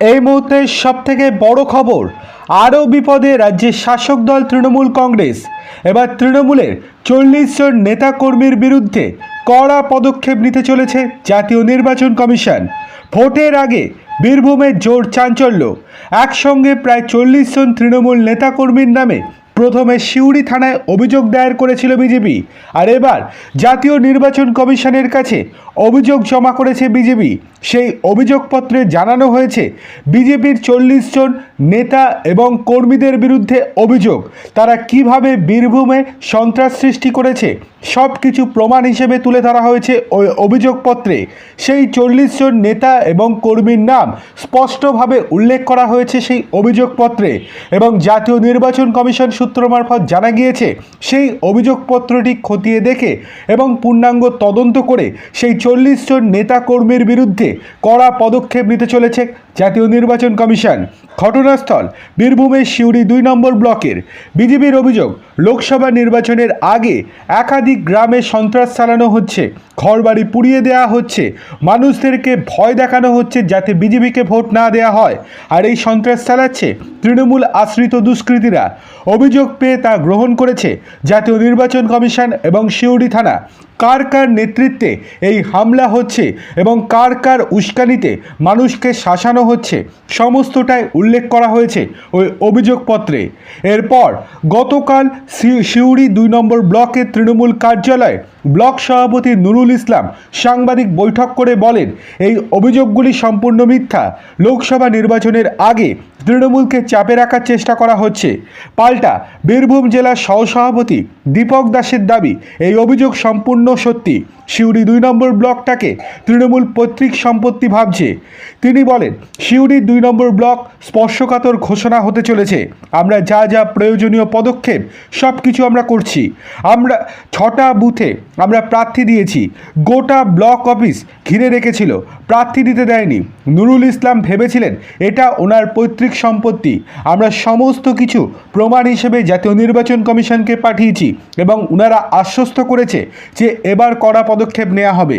এই মুহূর্তে সব থেকে বড় খবর, আরও বিপদে রাজ্যের শাসক দল তৃণমূল কংগ্রেস। এবার তৃণমূলের চল্লিশ জন নেতাকর্মীর বিরুদ্ধে কড়া পদক্ষেপ নিতে চলেছে জাতীয় নির্বাচন কমিশন। ভোটের আগে বীরভূমের জোর চাঞ্চল্য। একসঙ্গে প্রায় চল্লিশ জন তৃণমূল নেতাকর্মীর নামে প্রথমে সিউড়ি থানায় অভিযোগ দায়ের করেছিল বিজেপি। আর এবার জাতীয় নির্বাচন কমিশনের কাছে অভিযোগ জমা করেছে বিজেপি। সেই অভিযোগপত্রে জানানো হয়েছে, বিজেপির চল্লিশ জন নেতা এবং কর্মীদের বিরুদ্ধে অভিযোগ। তারা কীভাবে বীরভূমে সন্ত্রাস সৃষ্টি করেছে সব কিছু প্রমাণ হিসেবে তুলে ধরা হয়েছে ওই অভিযোগপত্রে। সেই চল্লিশ জন নেতা এবং কর্মীর নাম স্পষ্টভাবে উল্লেখ করা হয়েছে সেই অভিযোগপত্রে এবং জাতীয় নির্বাচন কমিশন সূত্র মারফত জানা গিয়েছে সেই অভিযোগপত্রটি খতিয়ে দেখে এবং পূর্ণাঙ্গ তদন্ত করে সেই চল্লিশ জন নেতা কর্মীর বিরুদ্ধে কড়া পদক্ষেপ নিতে চলেছে জাতীয় নির্বাচন কমিশন। ঘটনাস্থল বীরভূমের সিউড়ি দুই নম্বর ব্লকের। বিজেপির অভিযোগ, লোকসভা নির্বাচনের আগে একাধিক গ্রামে সন্ত্রাস চালানো হচ্ছে, ঘরবাড়ি পুড়িয়ে দেওয়া হচ্ছে, মানুষদেরকে ভয় দেখানো হচ্ছে যাতে বিজেপিকে ভোট না দেওয়া হয়। আর এই সন্ত্রাস চালাচ্ছে তৃণমূল আশ্রিত দুষ্কৃতীরা। অভিযোগ পেয়ে তা গ্রহণ করেছে জাতীয় নির্বাচন কমিশন এবং সিউড়ি থানা। কার কার নেতৃত্বে এই হামলা হচ্ছে এবং কার কার উস্কানিতে মানুষকে শাসানো হচ্ছে, সমস্তটাই উল্লেখ করা হয়েছে ওই অভিযোগপত্রে। এরপর গতকাল সিউড়ি দুই নম্বর ব্লকের তৃণমূল কার্যালয়ে ব্লক সভাপতি নুরুল ইসলাম সাংবাদিক বৈঠক করে বলেন, এই অভিযোগগুলি সম্পূর্ণ মিথ্যা। লোকসভা নির্বাচনের আগে তৃণমূলকে চাপে রাখার চেষ্টা করা হচ্ছে। পাল্টা। বীরভূম জেলার সহসভাপতি দীপক দাসের দাবি, এই অভিযোগ সম্পূর্ণ সত্যি। সিউড়ি দুই নম্বর ব্লকটাকে তৃণমূল পৈতৃক সম্পত্তি ভাবছে। তিনি বলেন সিউড়ির দুই নম্বর ব্লক স্পর্শকাতর ঘোষণা হতে চলেছে। আমরা যা যা প্রয়োজনীয় পদক্ষেপ সব কিছু আমরা করছি। আমরা, ছটা বুথে আমরা প্রার্থী দিয়েছি। গোটা ব্লক অফিস ঘিরে রেখেছিল। প্রার্থী দিতে দেয়নি। নুরুল ইসলাম ভেবেছিলেন এটা ওনার পৈতৃক সম্পত্তি। আমরা সমস্ত কিছু প্রমাণ হিসেবে জাতীয় নির্বাচন কমিশনকে পাঠিয়েছি এবং ওনারা আশ্বস্ত করেছে যে এবার কড়া পদক্ষেপ নেওয়া হবে।